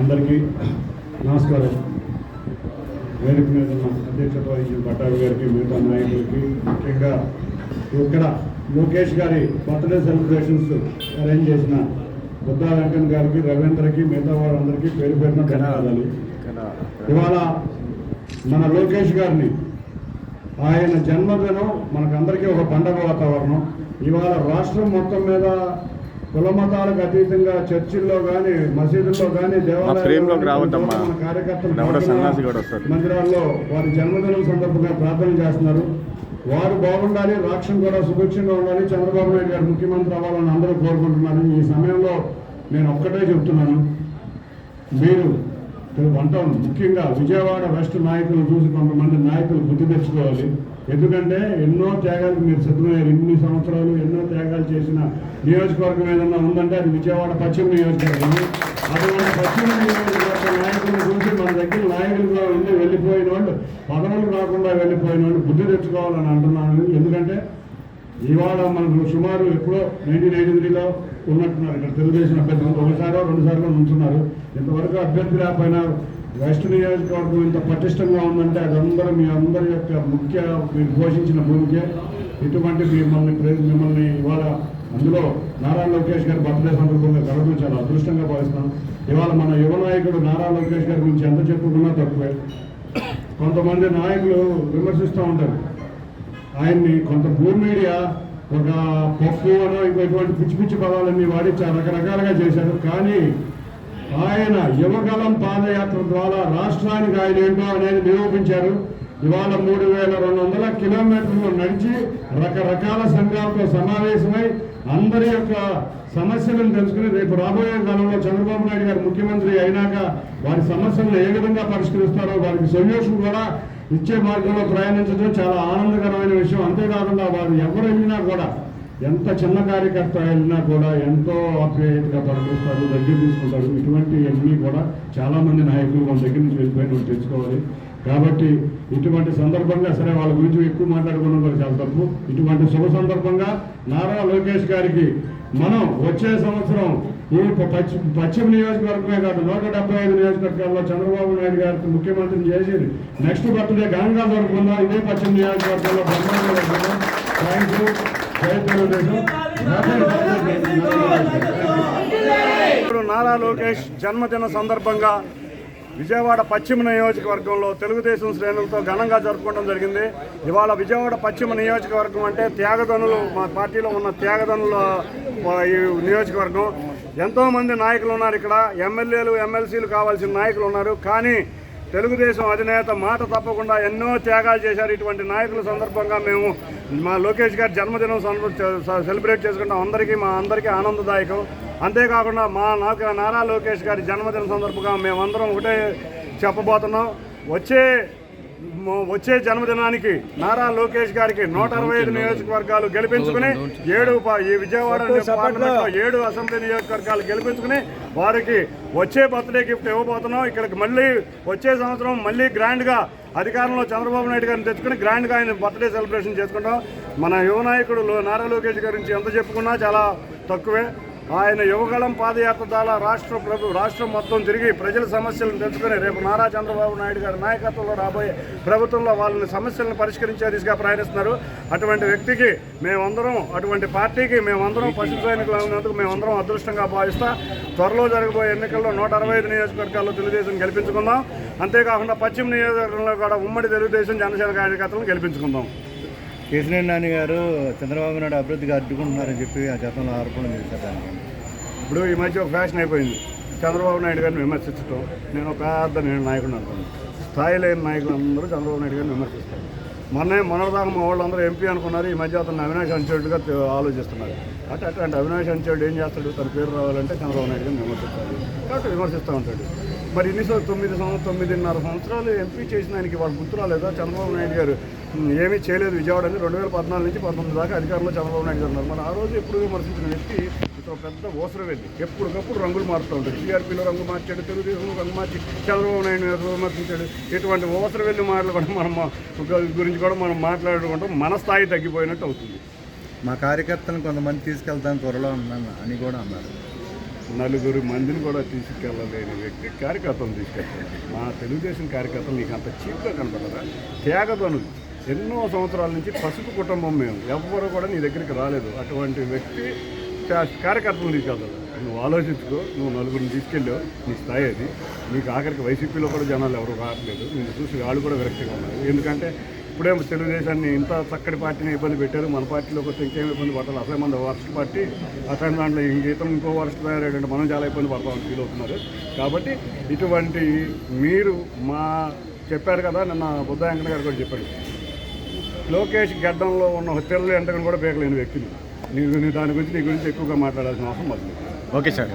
అందరికీ నమస్కారం. వేదిక మీద ఉన్న అధ్యక్షత వహించిన పట్టాభి గారికి మిగతా నాయకులకి ముఖ్యంగా ఇక్కడ లోకేష్ గారి బర్త్డే సెలబ్రేషన్స్ అరేంజ్ చేసిన బుద్ధా వెంకన్ గారికి రవీంద్రకి మిగతా వాళ్ళందరికీ పేరు పేరున ధన్యవాదాలు. ఇవాళ మన లోకేష్ గారిని ఆయన జన్మదినం మనకందరికీ ఒక పండగ వాతావరణం. ఇవాళ రాష్ట్రం మొత్తం మీద కుల మతాలకు అతీతంగా చర్చిల్లో కానీ మసీదుల్లో కానీ. మన కార్యకర్తలు. మందిరాల్లో వారి జన్మదినం సందర్భంగా ప్రార్థన చేస్తున్నారు. వారు బాగుండాలి రాష్ట్రం కూడా సుభిక్షంగా ఉండాలి. చంద్రబాబు నాయుడు గారు ముఖ్యమంత్రి అవ్వాలని అందరూ కోరుకుంటున్నారు. ఈ సమయంలో నేను ఒక్కటే చెప్తున్నాను. మీరు వంట ముఖ్యంగా విజయవాడ వెస్ట్ నాయకులు చూసి కొంతమంది నాయకులు బుద్ధి తెచ్చుకోవాలి. ఎందుకంటే ఎన్నో త్యాగాలకు మీరు సిద్ధమయ్యారు ఇన్ని సంవత్సరాలు ఎన్నో త్యాగాలు చేసిన నియోజకవర్గం ఏదన్నా ఉందంటే అది విజయవాడ పశ్చిమ నియోజకవర్గం. అటువంటి పశ్చిమ నియోజకవర్గ నాయకులు చూసి మన దగ్గర నాయకులుగా ఉండి వెళ్ళిపోయిన వాళ్ళు పదవులు రాకుండా వెళ్ళిపోయిన వాళ్ళు బుద్ధి తెచ్చుకోవాలని అంటున్నాను. ఎందుకంటే ఇవాళ మనకు సుమారు ఎప్పుడో నైన్టీన్ ఎయిటీ త్రీలో ఉన్నట్టున్నారు. ఇక్కడ తెలుగుదేశం అభ్యర్థులు ఒకసారో రెండు సార్లు ఉంటున్నారు ఇంతవరకు అభ్యర్థి రాకపోయినా వెస్ట్ నియోజకవర్గం ఇంత పటిష్టంగా ఉందంటే అదందరూ మీ అందరి యొక్క ముఖ్య మీరు పోషించిన భూమికే. ఇటువంటి మిమ్మల్ని మిమ్మల్ని ఇవాళ అందులో నారా లోకేష్ గారి బర్త్డే సందర్భంగా కలవడం చాలా అదృష్టంగా భావిస్తున్నాం. ఇవాళ మన యువ నాయకుడు నారా లోకేష్ గారి గురించి ఎంత చెప్పుకున్నా తక్కువే. కొంతమంది నాయకులు విమర్శిస్తూ ఉంటారు. ఆయన్ని కొంత భూమి మీడియా ఒక పప్పు అనో ఇంకో ఇటువంటి పిచ్చి పిచ్చి పదాలన్నీ వాడి చాలా రకరకాలుగా చేశారు. కానీ ఆయన యువగలం పాదయాత్ర ద్వారా రాష్ట్రానికి ఆయన ఏంటో అనేది నిరూపించారు. ఇవాళ మూడు వేల రెండు వందల కిలోమీటర్లు నడిచి రకరకాల సంఘాలతో సమావేశమై అందరి యొక్క సమస్యలను తెలుసుకుని రేపు రాబోయే కాలంలో చంద్రబాబు నాయుడు గారు ముఖ్యమంత్రి అయినాక వారి సమస్యలను ఏ విధంగా పరిష్కరిస్తారో వారికి సొల్యూషన్ కూడా ఇచ్చే మార్గంలో ప్రయాణించడం చాలా ఆనందకరమైన విషయం. అంతేకాకుండా వారు ఎవరు వెళ్ళినా కూడా ఎంత చిన్న కార్యకర్త వెళ్ళినా కూడా ఎంతో ఆప్యాయతగా పలకరిస్తారు దగ్గర తీసుకుంటారు. ఇటువంటి కూడా చాలామంది నాయకులు మన దగ్గర నుంచి వెళ్ళిపోయిన వాళ్ళు తెచ్చుకోవాలి కాబట్టి ఇటువంటి సందర్భంగా సరే వాళ్ళ గురించి ఎక్కువ మాట్లాడుకోవడం కూడా చాలా తప్పు. ఇటువంటి శుభ సందర్భంగా నారా లోకేష్ గారికి మనం వచ్చే సంవత్సరం ఈ పశ్చిమ పశ్చిమ నియోజకవర్గమే కాదు నూట డెబ్బై ఐదు నియోజకవర్గాల్లో చంద్రబాబు నాయుడు గారికి ముఖ్యమంత్రిని చేసి నెక్స్ట్ బర్త్డే ఘనంగా జరుపుకుందాం. ఇదే పశ్చిమ నియోజకవర్గంలో థ్యాంక్ యూ ఇప్పుడు నారా లోకేష్ జన్మదిన సందర్భంగా విజయవాడ పశ్చిమ నియోజకవర్గంలో తెలుగుదేశం శ్రేణులతో ఘనంగా జరుపుకోవడం జరిగింది. ఇవాళ విజయవాడ పశ్చిమ నియోజకవర్గం అంటే త్యాగధనులు మా పార్టీలో ఉన్న త్యాగధనుల ఈ నియోజకవర్గం. ఎంతోమంది నాయకులు ఉన్నారు ఇక్కడ. ఎమ్మెల్యేలు ఎమ్మెల్సీలు కావాల్సిన నాయకులు ఉన్నారు. కానీ తెలుగుదేశం అధినేత మాట తప్పకుండా ఎన్నో త్యాగాలు చేశారు. ఇటువంటి నాయకుల సందర్భంగా మేము మా లోకేష్ గారి జన్మదినం సెలబ్రేట్ చేసుకుంటాం. అందరికీ మా అందరికీ ఆనందదాయకం. అంతేకాకుండా మా నాకు నారా లోకేష్ గారి జన్మదిన సందర్భంగా మేమందరం ఒకటే చెప్పబోతున్నాం. వచ్చే వచ్చే జన్మదినానికి నారా లోకేష్ గారికి నూట అరవై ఐదు నియోజకవర్గాలు గెలిపించుకుని ఏడు ఈ విజయవాడ పార్లమెంట్లో ఏడు అసెంబ్లీ నియోజకవర్గాలు గెలిపించుకుని వారికి వచ్చే బర్త్డే గిఫ్ట్ ఇవ్వబోతున్నాం. ఇక్కడికి మళ్ళీ వచ్చే సంవత్సరం మళ్ళీ గ్రాండ్గా అధికారంలో చంద్రబాబు నాయుడు గారిని తెచ్చుకుని గ్రాండ్గా ఆయన బర్త్డే సెలబ్రేషన్ చేసుకుంటాం. మన యువ నాయకుడు లో- నారా లోకేష్ గారి గురించి ఎంత చెప్పుకున్నా చాలా తక్కువే. ఆయన యువగళం పాదయాత్ర ద్వారా రాష్ట్ర ప్రభు రాష్ట్రం మొత్తం తిరిగి ప్రజల సమస్యలను తెలుసుకుని రేపు నారా చంద్రబాబు నాయుడు గారి నాయకత్వంలో రాబోయే ప్రభుత్వంలో వాళ్ళని సమస్యలను పరిష్కరించే దిశగా ప్రయాణిస్తున్నారు. అటువంటి వ్యక్తికి మేమందరం అటువంటి పార్టీకి మేమందరం పశు సైనికులు అయినందుకు మేమందరం అదృష్టంగా భావిస్తా. త్వరలో జరగబోయే ఎన్నికల్లో నూట అరవై ఐదు నియోజకవర్గాల్లో తెలుగుదేశం గెలిపించుకుందాం. అంతేకాకుండా పశ్చిమ నియోజకవర్గంలో కూడా ఉమ్మడి తెలుగుదేశం జనసేన కార్యకర్తలను గెలిపించుకుందాం. కేసీఆర్ నాని గారు చంద్రబాబు నాయుడు అభివృద్ధికి అడ్డుకుంటున్నారని చెప్పి ఆ గతంలో ఆరోపణలు చేశారు దానికి. ఇప్పుడు ఈ మధ్య ఒక ఫ్యాషన్ అయిపోయింది. చంద్రబాబు నాయుడు గారిని విమర్శించడం నేను ఒక పెద్ద నేను నాయకుడు అనుకున్నాను స్థాయి లేని నాయకులు అందరూ చంద్రబాబు నాయుడు గారిని విమర్శిస్తారు. మొన్నే మొన్నటిదాకా మా వాళ్ళందరూ ఎంపీ అనుకున్నారు. ఈ మధ్య అతను అవినాష్ అంచేట్టుగా ఆలోచిస్తున్నారు. అంటే అట్లాంటి అవినాష్ అంచేడు ఏం చేస్తాడు? తన పేరు రావాలంటే చంద్రబాబు నాయుడు గారిని విమర్శిస్తాడు కాబట్టి విమర్శిస్తూ ఉంటాడు. మరి ఇన్ని తొమ్మిది సంవత్సరం తొమ్మిదిన్నర సంవత్సరాలు ఎంపీ చేసిన ఆయనకి వాళ్ళు గుర్తు రాలేదా? చంద్రబాబు నాయుడు గారు ఏమీ చేయలేదు విజయవాడ అని. రెండు వేల పద్నాలుగు నుంచి పంతొమ్మిది దాకా అధికారంలో చంద్రబాబు నాయుడు గారు ఉన్నారు. మరి ఆ రోజు ఎప్పుడు విమర్శించిన వ్యక్తి ఇతను పెద్ద ఓసర వెళ్ళి ఎప్పటికప్పుడు రంగులు మారుతూ ఉంటాడు. టీఆర్పీలో రంగు మార్చాడు తెలుగుదేశంలో రంగు మార్చి చంద్రబాబు నాయుడు విమర్శించాడు. ఇటువంటి ఓసర వెళ్ళి మాటలు కూడా మనం గురించి కూడా మనం మాట్లాడుకుంటాం. మన స్థాయి తగ్గిపోయినట్టు అవుతుంది. మా కార్యకర్తలను కొంతమంది తీసుకెళ్తాను త్వరలో ఉన్నాను అని కూడా అన్నారు. నలుగురు మందిని కూడా తీసుకెళ్ళలేని వ్యక్తి కార్యకర్తలను తీసుకెళ్తారు మా తెలుగుదేశం కార్యకర్తలు నీకు అంత చీప్గా కనపడరా? త్యాగదనులు ఎన్నో సంవత్సరాల నుంచి పసుపు కుటుంబం మేము. ఎవ్వరు కూడా నీ దగ్గరికి రాలేదు. అటువంటి వ్యక్తి కార్యకర్తలు కార్యకర్తలను తీసుకెళ్తారు నువ్వు ఆలోచించుకో. నువ్వు నలుగురిని తీసుకెళ్ళావు. నీ స్థాయి అది. నీకు ఆఖరికి వైసీపీలో కూడా జనాలు ఎవరు రావట్లేదు. నేను చూసి వాళ్ళు కూడా విరక్తిగా ఉన్నారు. ఎందుకంటే ఇప్పుడే తెలుగుదేశాన్ని ఇంత చక్కటి పార్టీని ఇబ్బంది పెట్టారు. మన పార్టీలోకి వస్తే ఇంకేం ఇబ్బంది పడాలి అసలే మన వర్స్ట్ పార్టీ. అసలు దాంట్లో ఇంకేతం ఇంకో వర్స్ట్ తయారయ్యాడంటే మనం చాలా ఇబ్బంది పడతామని ఫీల్ అవుతున్నారు. కాబట్టి ఇటువంటి మీరు మా చెప్పారు కదా నిన్న బుద్ధ వెంకట గారు కూడా చెప్పాడు. లోకేష్ గడ్డంలో ఉన్న తెరలు ఎంటకని కూడా పీకలేని వ్యక్తులు. నీకు నీ దాని గురించి నీ గురించి ఎక్కువగా మాట్లాడాల్సిన అవసరం మాకు ఓకే సార్.